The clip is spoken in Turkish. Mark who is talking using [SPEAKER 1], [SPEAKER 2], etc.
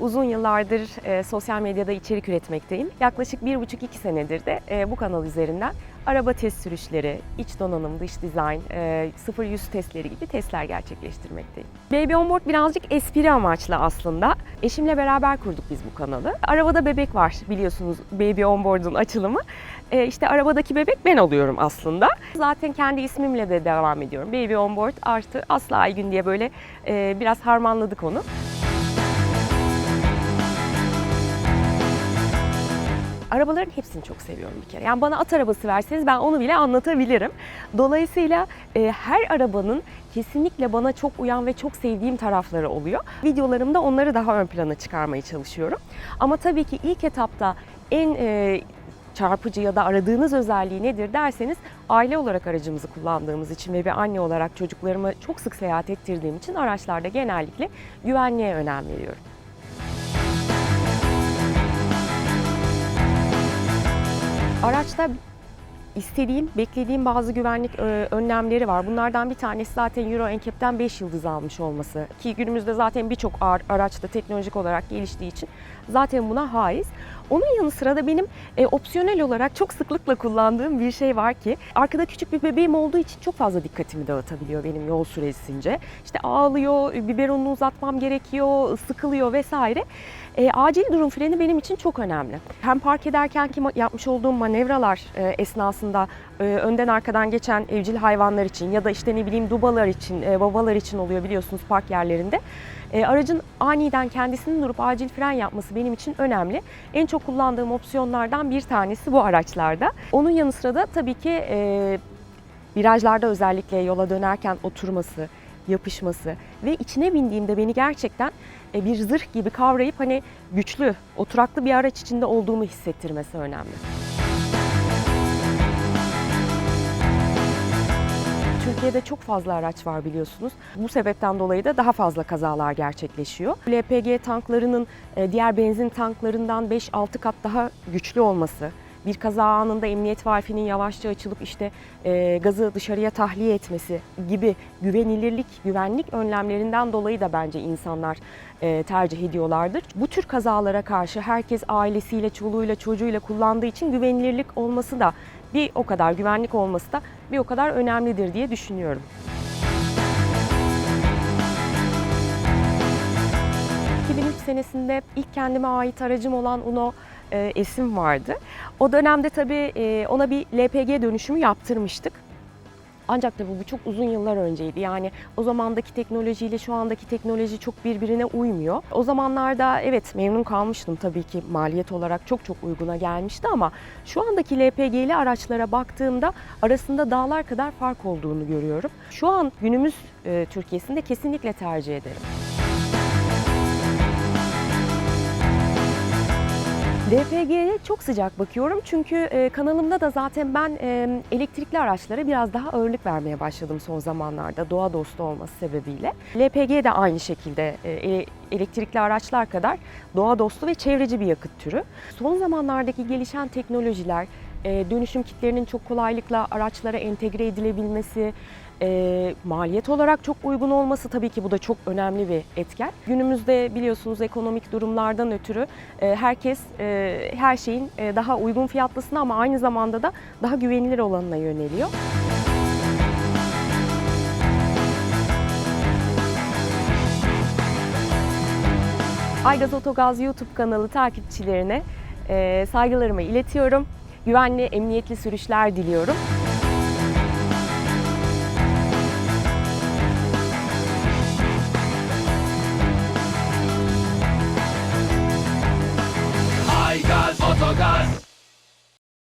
[SPEAKER 1] Uzun yıllardır e, sosyal medyada içerik üretmekteyim. Yaklaşık bir buçuk iki senedir de e, bu kanal üzerinden araba test sürüşleri, iç donanım, dış dizayn, e, 0-100 testleri gibi testler gerçekleştirmekteyim. Baby On Board birazcık espri amaçlı aslında. Eşimle beraber kurduk biz bu kanalı. Arabada bebek var biliyorsunuz Baby On Board'un açılımı. E, işte arabadaki bebek ben oluyorum aslında. Zaten kendi ismimle de devam ediyorum. Baby On Board artı Aslı Aygün diye böyle e, biraz harmanladık onu. Arabaların hepsini çok seviyorum bir kere. Yani bana at arabası verseniz ben onu bile anlatabilirim. Dolayısıyla e, her arabanın kesinlikle bana çok uyan ve çok sevdiğim tarafları oluyor. Videolarımda onları daha ön plana çıkarmaya çalışıyorum. Ama tabii ki ilk etapta en e, çarpıcı ya da aradığınız özelliği nedir derseniz aile olarak aracımızı kullandığımız için ve bir anne olarak çocuklarımı çok sık seyahat ettirdiğim için araçlarda genellikle güvenliğe önem veriyorum. Araçta istediğim, beklediğim bazı güvenlik e, önlemleri var. Bunlardan bir tanesi zaten Euro NCAP'ten 5 yıldız almış olması. Ki günümüzde zaten birçok ar- araçta teknolojik olarak geliştiği için zaten buna haiz. Onun yanı sıra da benim e, opsiyonel olarak çok sıklıkla kullandığım bir şey var ki arkada küçük bir bebeğim olduğu için çok fazla dikkatimi dağıtabiliyor benim yol süresince. İşte ağlıyor, biberonunu uzatmam gerekiyor, sıkılıyor vesaire. E, acil durum freni benim için çok önemli. Hem park ederken ki yapmış olduğum manevralar e, esnasında e, önden arkadan geçen evcil hayvanlar için ya da işte ne bileyim dubalar için, e, babalar için oluyor biliyorsunuz park yerlerinde. E, aracın aniden kendisinin durup acil fren yapması benim için önemli. En çok kullandığım opsiyonlardan bir tanesi bu araçlarda. Onun yanı sıra da tabii ki e, virajlarda özellikle yola dönerken oturması, yapışması ve içine bindiğimde beni gerçekten e, bir zırh gibi kavrayıp hani güçlü, oturaklı bir araç içinde olduğumu hissettirmesi önemli. Türkiye'de çok fazla araç var biliyorsunuz. Bu sebepten dolayı da daha fazla kazalar gerçekleşiyor. LPG tanklarının e, diğer benzin tanklarından 5-6 kat daha güçlü olması, bir kaza anında emniyet valfinin yavaşça açılıp işte e, gazı dışarıya tahliye etmesi gibi güvenilirlik, güvenlik önlemlerinden dolayı da bence insanlar e, tercih ediyorlardır. Bu tür kazalara karşı herkes ailesiyle, çoluğuyla, çocuğuyla kullandığı için güvenilirlik olması da bir o kadar güvenlik olması da bir o kadar önemlidir diye düşünüyorum. ...2003 senesinde ilk kendime ait aracım olan Uno e, Esim vardı. O dönemde tabii e, ona bir LPG dönüşümü yaptırmıştık. Ancak tabii bu çok uzun yıllar önceydi. Yani o zamandaki teknolojiyle şu andaki teknoloji çok birbirine uymuyor. O zamanlarda evet memnun kalmıştım tabii ki maliyet olarak çok çok uyguna gelmişti ama şu andaki LPG'li araçlara baktığımda arasında dağlar kadar fark olduğunu görüyorum. Şu an günümüz e, Türkiye'sinde kesinlikle tercih ederim. LPG'ye çok sıcak bakıyorum çünkü e, kanalımda da zaten ben e, elektrikli araçlara biraz daha ağırlık vermeye başladım son zamanlarda doğa dostu olması sebebiyle. LPG de aynı şekilde e, ele- elektrikli araçlar kadar doğa dostu ve çevreci bir yakıt türü. Son zamanlardaki gelişen teknolojiler, dönüşüm kitlerinin çok kolaylıkla araçlara entegre edilebilmesi, e, maliyet olarak çok uygun olması tabii ki bu da çok önemli bir etken. Günümüzde biliyorsunuz ekonomik durumlardan ötürü e, herkes her şeyin daha uygun fiyatlısına ama aynı zamanda da daha güvenilir olanına yöneliyor. Aygaz Otogaz YouTube kanalı takipçilerine saygılarımı iletiyorum. Güvenli, emniyetli sürüşler diliyorum.